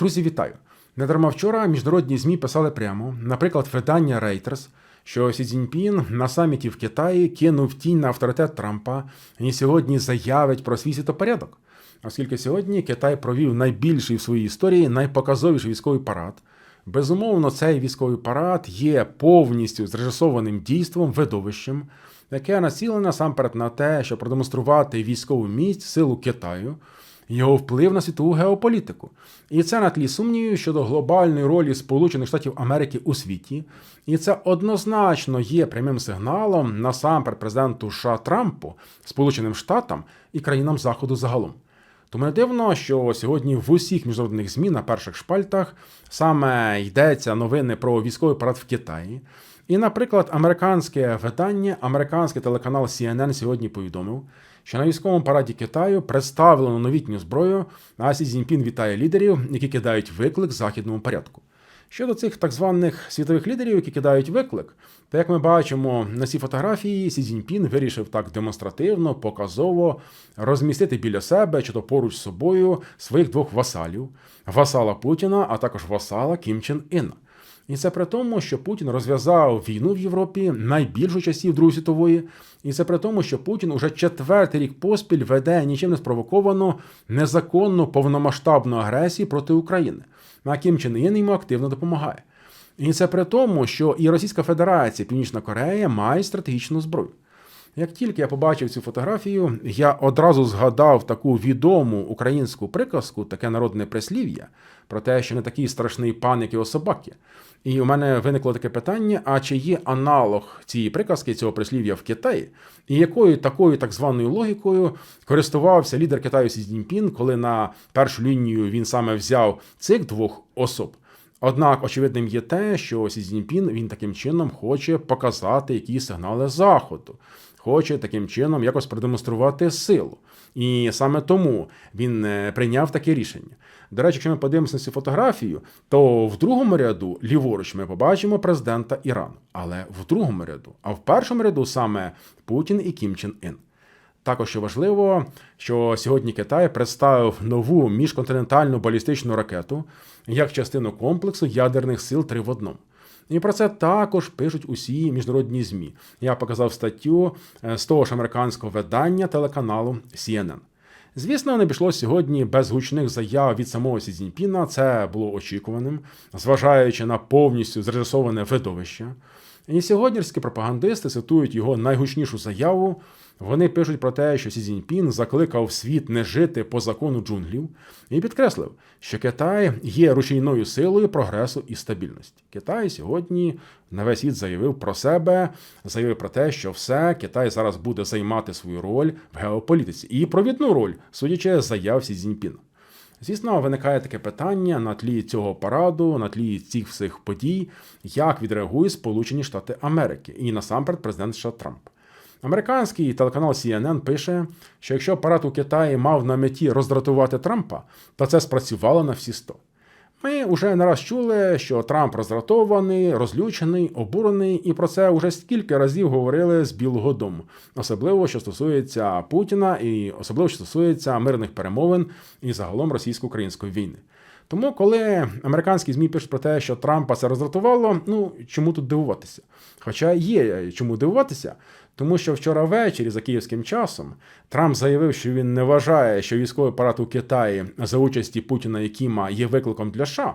Друзі, вітаю! Недарма вчора міжнародні ЗМІ писали прямо, наприклад, видання Reuters, що Сі Цзіньпін на саміті в Китаї кинув тінь на авторитет Трампа і сьогодні заявить про свій світопорядок. Оскільки сьогодні Китай провів найбільший в своїй історії найпоказовіший військовий парад. Безумовно, цей військовий парад є повністю зрежисованим дійством, видовищем, яке націлене насамперед на те, щоб продемонструвати військову міць силу Китаю, його вплив на світову геополітику. І це на тлі сумнівів щодо глобальної ролі Сполучених Штатів Америки у світі. І це однозначно є прямим сигналом насамперед президенту США Трампу, Сполученим Штатам і країнам Заходу загалом. Тому не дивно, що сьогодні в усіх міжнародних ЗМІ на перших шпальтах саме йдеться новини про військовий парад в Китаї. І, наприклад, американське видання, американський телеканал CNN сьогодні повідомив, що на військовому параді Китаю представлено новітню зброю, а Сі Цзіньпін вітає лідерів, які кидають виклик західному порядку. Щодо цих так званих світових лідерів, які кидають виклик, то як ми бачимо на цій фотографії, Сі Цзіньпін вирішив так демонстративно, показово розмістити біля себе чи то поруч з собою своїх двох васалів: васала Путіна, а також васала Кім Чен Іна. І це при тому, що Путін розв'язав війну в Європі найбільшу часів Другої світової, і це при тому, що Путін уже четвертий рік поспіль веде нічим не спровоковану незаконну повномасштабну агресію проти України. А Кім Чен Ін йому активно допомагає. І це при тому, що і Російська Федерація, Північна Корея мають стратегічну зброю. Як тільки я побачив цю фотографію, я одразу згадав таку відому українську приказку, таке народне прислів'я, про те, що не такий страшний пан, як його собаки. І у мене виникло таке питання: а чи є аналог цієї приказки, цього прислів'я в Китаї, і якою такою так званою логікою користувався лідер Китаю Сі Цзіньпін, коли на першу лінію він саме взяв цих двох особ? Однак очевидним є те, що Сі Цзіньпін він таким чином хоче показати якісь сигнали заходу, хоче таким чином якось продемонструвати силу. І саме тому він е, прийняв таке рішення. До речі, якщо ми подивимося на цю фотографію, то в другому ряду ліворуч ми побачимо президента Ірану, але в другому ряду, а в першому ряду саме Путін і Кім Чен Ін. Також важливо, що сьогодні Китай представив нову міжконтинентальну балістичну ракету як частину комплексу ядерних сил три в одному. І про це також пишуть усі міжнародні ЗМІ. Я показав статтю з того ж американського видання телеканалу CNN. Звісно, не пішло сьогодні без гучних заяв від самого Сі Цзіньпіна. Це було очікуваним, зважаючи на повністю зрежисоване видовище. І сьогоднішні пропагандисти цитують його найгучнішу заяву. Вони пишуть про те, що Сі Цзіньпін закликав світ не жити по закону джунглів і підкреслив, що Китай є рушійною силою прогресу і стабільності. Китай сьогодні на весь світ заявив про себе, заявив про те, що все Китай зараз буде займати свою роль в геополітиці і провідну роль, судячи з заяв Сі Цзіньпіна. Звісно, виникає таке питання на тлі цього параду, на тлі цих всіх подій, як відреагують Сполучені Штати Америки і насамперед президент США Трамп. Американський телеканал CNN пише, що якщо парад у Китаї мав на меті роздратувати Трампа, то це спрацювало на всі 100. Ми вже не раз чули, що Трамп роздратований, розлючений, обурений, і про це вже скільки разів говорили з Білого Дому, особливо що стосується Путіна, і особливо що стосується мирних перемовин і загалом російсько-української війни. Тому, коли американські змі пишуть про те, що Трампа це роздратувало, ну чому тут дивуватися? Хоча є чому дивуватися, тому що вчора ввечері за київським часом Трамп заявив, що він не вважає, що військовий парад у Китаї за участі Путіна і Кіма є викликом для США.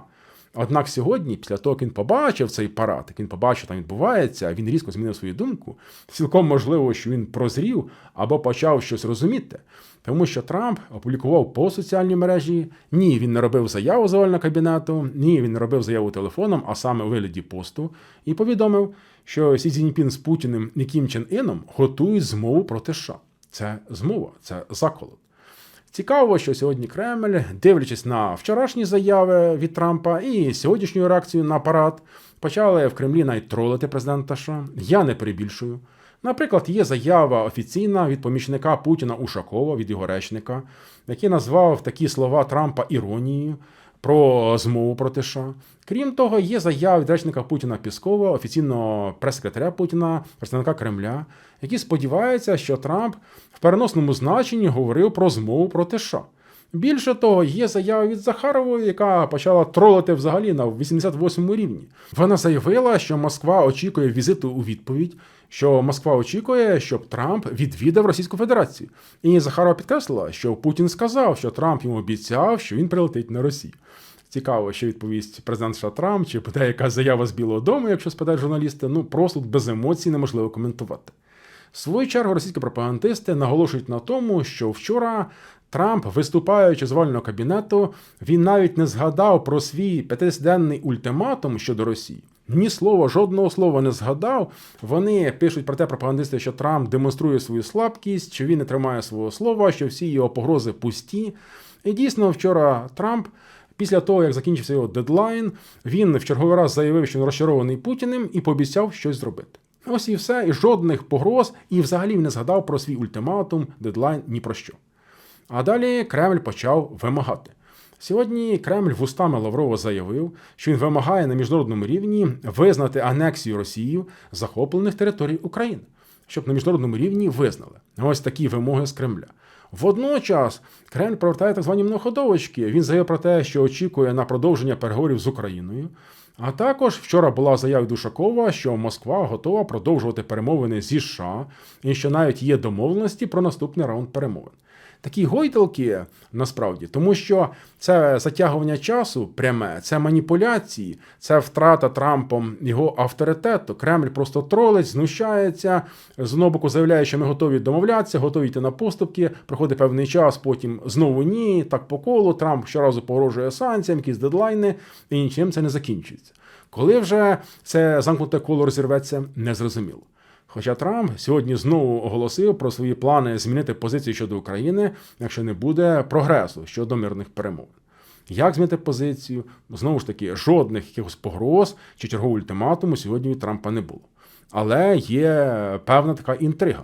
Однак сьогодні, після того, як він побачив цей парад, як він побачив, що там відбувається, він різко змінив свою думку. Цілком можливо, що він прозрів або почав щось розуміти. Тому що Трамп опублікував по соціальній мережі. Ні, він не робив заяву завального кабінету, ні, він не робив заяву телефоном, а саме у вигляді посту, і повідомив, що Сі Цзіньпін з Путіним і Кім Чен Іном готують змову проти США. Це змова, це заколот. Цікаво, що сьогодні Кремль, дивлячись на вчорашні заяви від Трампа і сьогоднішню реакцію на парад, почали в Кремлі навіть тролити президента США. Я не перебільшую. Наприклад, є заява офіційна від помічника Путіна Ушакова, від його речника, який назвав такі слова Трампа іронією про змову проти США. Крім того, є заяви від речника Путіна Піскова, офіційного прес-секретаря Путіна, представника Кремля, які сподіваються, що Трамп в переносному значенні говорив про змову проти США. Більше того, є заява від Захарової, яка почала тролити взагалі на 88-му рівні. Вона заявила, що Москва очікує візиту у відповідь, що Москва очікує, щоб Трамп відвідав Російську Федерацію. І Захарова підкреслила, що Путін сказав, що Трамп йому обіцяв, що він прилетить на Росію. Цікаво, що відповість президент США Трамп, чи буде яка заява з Білого Дому, якщо спитають журналісти, ну просто без емоцій неможливо коментувати. В свою чергу російські пропагандисти наголошують на тому, що вчора Трамп, виступаючи з вольного кабінету, він навіть не згадав про свій 50-денний ультиматум щодо Росії. Ні слова, жодного слова не згадав. Вони пишуть про те, пропагандисти, що Трамп демонструє свою слабкість, що він не тримає свого слова, що всі його погрози пусті. І дійсно, вчора Трамп. Після того, як закінчився його дедлайн, він в черговий раз заявив, що він розчарований Путіним і пообіцяв щось зробити. Ось і все, і жодних погроз, і взагалі не згадав про свій ультиматум, дедлайн ні про що. А далі Кремль почав вимагати. Сьогодні Кремль вустами Лаврова заявив, що він вимагає на міжнародному рівні визнати анексію Росією захоплених територій України, щоб на міжнародному рівні визнали. Ось такі вимоги з Кремля. Водночас Кремль провертає так звані многоходовочки. Він заявив про те, що очікує на продовження переговорів з Україною. А також вчора була заява Душакова, що Москва готова продовжувати перемовини зі США і що навіть є домовленості про наступний раунд перемовин. Такі гойдалки насправді, тому що це затягування часу пряме, це маніпуляції, це втрата Трампом його авторитету. Кремль просто тролить, знущається. З одного боку заявляє, що ми готові домовлятися, готові йти на поступки. Проходить певний час, потім знову ні. Так по колу. Трамп щоразу погрожує санкціям, якісь дедлайни, і нічим це не закінчується. Коли вже це замкнуте коло розірветься, незрозуміло. Хоча Трамп сьогодні знову оголосив про свої плани змінити позицію щодо України, якщо не буде прогресу щодо мирних перемовин. Як змінити позицію? Знову ж таки, жодних якихось погроз чи чергового ультиматуму сьогодні від Трампа не було. Але є певна така інтрига.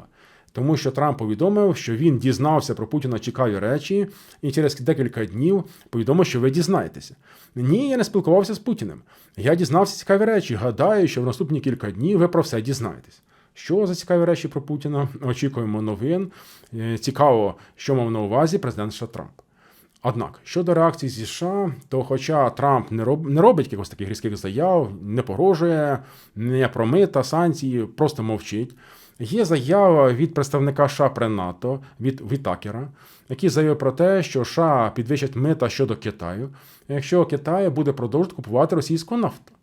Тому що Трамп повідомив, що він дізнався про Путіна цікаві речі, і через декілька днів повідомив, що ви дізнаєтеся. Ні, я не спілкувався з Путіним. Я дізнався цікаві речі. Гадаю, що в наступні кілька днів ви про все дізнаєтесь. Що за цікаві речі про Путіна? Очікуємо новин. Е, цікаво, що мав на увазі президент США Трамп. Однак, щодо реакції зі США, то хоча Трамп не роб, не робить якихось таких різких заяв, не погрожує, не про мита, санкції, просто мовчить. Є заява від представника США при НАТО від Вітакера, який заявив про те, що США підвищать мита щодо Китаю, якщо Китай буде продовжувати купувати російську нафту.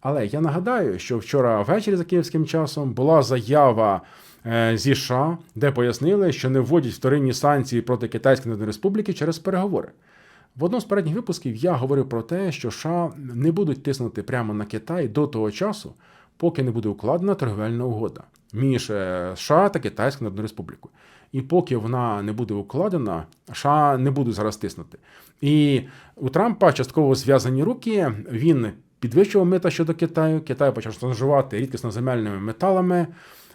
Але я нагадаю, що вчора ввечері за київським часом була заява е, зі США, де пояснили, що не вводять вторинні санкції проти Китайської Народної Республіки через переговори. В одному з передніх випусків я говорив про те, що США не будуть тиснути прямо на Китай до того часу, поки не буде укладена торговельна угода між е, США та Китайською Народною Республікою. І поки вона не буде укладена, США не будуть зараз тиснути. І у Трампа частково зв'язані руки. Він підвищував мита щодо Китаю. Китай почав шантажувати рідкісноземельними металами.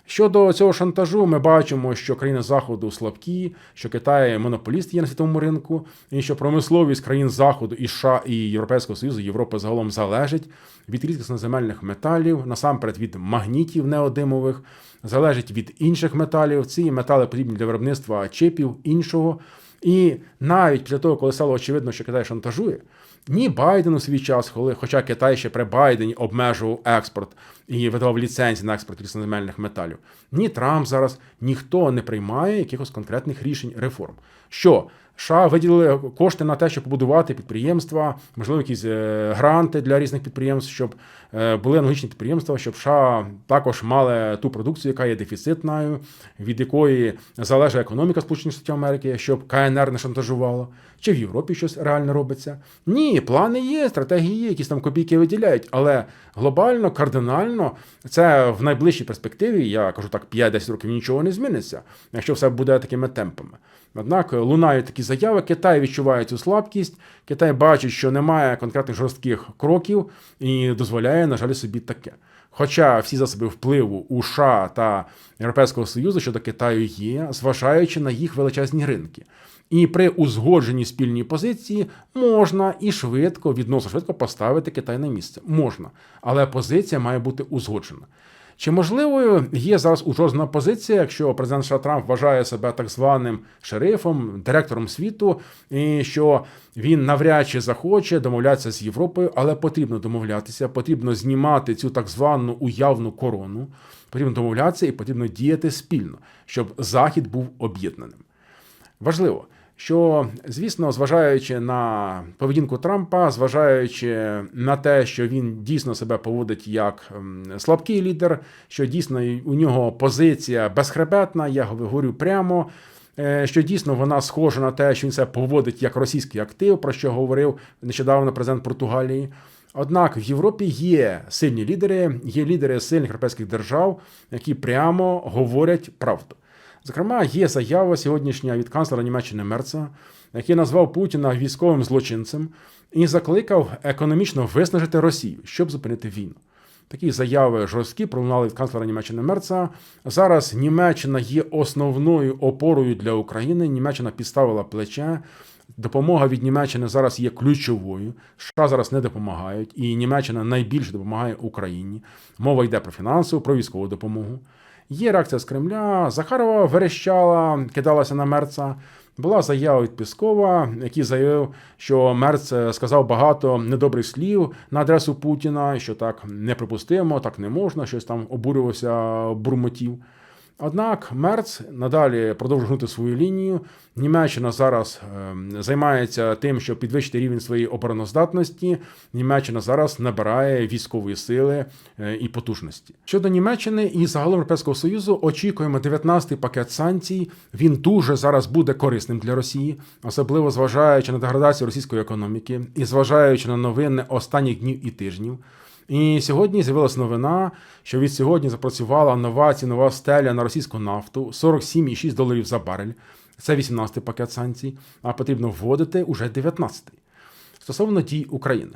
Щодо цього шантажу, ми бачимо, що країни Заходу слабкі, що Китай монополіст є на світовому ринку, і що промисловість країн Заходу і США і Європейського Союзу, Європи загалом залежить від рідкісноземельних металів, насамперед від магнітів неодимових, залежить від інших металів. Ці метали потрібні для виробництва чипів іншого. І навіть після того, коли стало очевидно, що Китай шантажує, ні Байден у свій час, коли, хоча Китай ще при Байдені обмежував експорт і видавав ліцензії на експорт різноземельних металів, ні Трамп зараз ніхто не приймає якихось конкретних рішень реформ. Що США виділили кошти на те, щоб побудувати підприємства, можливо, якісь е, гранти для різних підприємств, щоб е, були аналогічні підприємства, щоб США також мали ту продукцію, яка є дефіцитною, від якої залежить економіка Сполучених Штатів Америки, щоб КНР не шантажувало. Чи в Європі щось реально робиться? Ні, плани є, стратегії є, якісь там копійки виділяють, але глобально, кардинально, це в найближчій перспективі, я кажу так, 5-10 років нічого не зміниться, якщо все буде такими темпами. Однак лунають такі заяви, Китай відчуває цю слабкість, Китай бачить, що немає конкретних жорстких кроків і дозволяє, на жаль, собі таке. Хоча всі засоби впливу у США та Європейського Союзу щодо Китаю є, зважаючи на їх величезні ринки. І при узгодженні спільній позиції можна і швидко, відносно швидко поставити Китай на місце. Можна, але позиція має бути узгоджена. Чи можливою є зараз ужозна позиція, якщо президент США Трамп вважає себе так званим шерифом, директором світу, і що він навряд чи захоче домовлятися з Європою, але потрібно домовлятися, потрібно знімати цю так звану уявну корону, потрібно домовлятися і потрібно діяти спільно, щоб Захід був об'єднаним. Важливо, що, звісно, зважаючи на поведінку Трампа, зважаючи на те, що він дійсно себе поводить як ем, слабкий лідер, що дійсно у нього позиція безхребетна, я говорю прямо. е, Що дійсно вона схожа на те, що він себе поводить як російський актив, про що говорив нещодавно президент Португалії. Однак в Європі є сильні лідери, є лідери сильних європейських держав, які прямо говорять правду. Зокрема, є заява сьогоднішня від канцлера Німеччини Мерца, який назвав Путіна військовим злочинцем і закликав економічно виснажити Росію, щоб зупинити війну. Такі заяви жорсткі пролунали від канцлера Німеччини Мерца. Зараз Німеччина є основною опорою для України. Німеччина підставила плече. Допомога від Німеччини зараз є ключовою. США зараз не допомагають, і Німеччина найбільше допомагає Україні. Мова йде про фінансову, про військову допомогу. Є реакція з Кремля. Захарова верещала, кидалася на Мерца. Була заява від Піскова, який заявив, що Мерц сказав багато недобрих слів на адресу Путіна, що так неприпустимо, так не можна, щось там обурювався бурмотів. Однак Мерц надалі продовжує гнути свою лінію. Німеччина зараз е, займається тим, щоб підвищити рівень своєї обороноздатності. Німеччина зараз набирає військової сили е, і потужності. Щодо Німеччини і загалом Європейського Союзу, очікуємо 19-й пакет санкцій. Він дуже зараз буде корисним для Росії, особливо зважаючи на деградацію російської економіки і зважаючи на новини останніх днів і тижнів. І сьогодні з'явилася новина, що від сьогодні запрацювала нова цінова стеля на російську нафту 47,6 доларів за барель. Це 18-й пакет санкцій, а потрібно вводити уже 19-й. Стосовно дій України.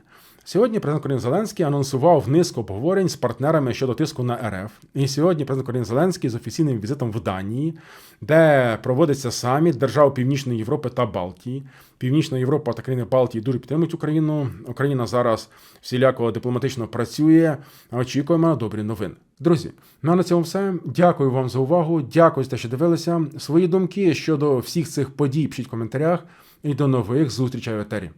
Сьогодні президент України Зеленський анонсував низку обговорень з партнерами щодо тиску на РФ. І сьогодні президент України Зеленський з офіційним візитом в Данії, де проводиться саміт держав Північної Європи та Балтії. Північна Європа та країни Балтії дуже підтримують Україну. Україна зараз всіляко дипломатично працює. Очікуємо на добрі новини. Друзі, ну а на цьому все. Дякую вам за увагу. Дякую за те, що дивилися. Свої думки щодо всіх цих подій пишіть в коментарях. І до нових зустрічей в етері.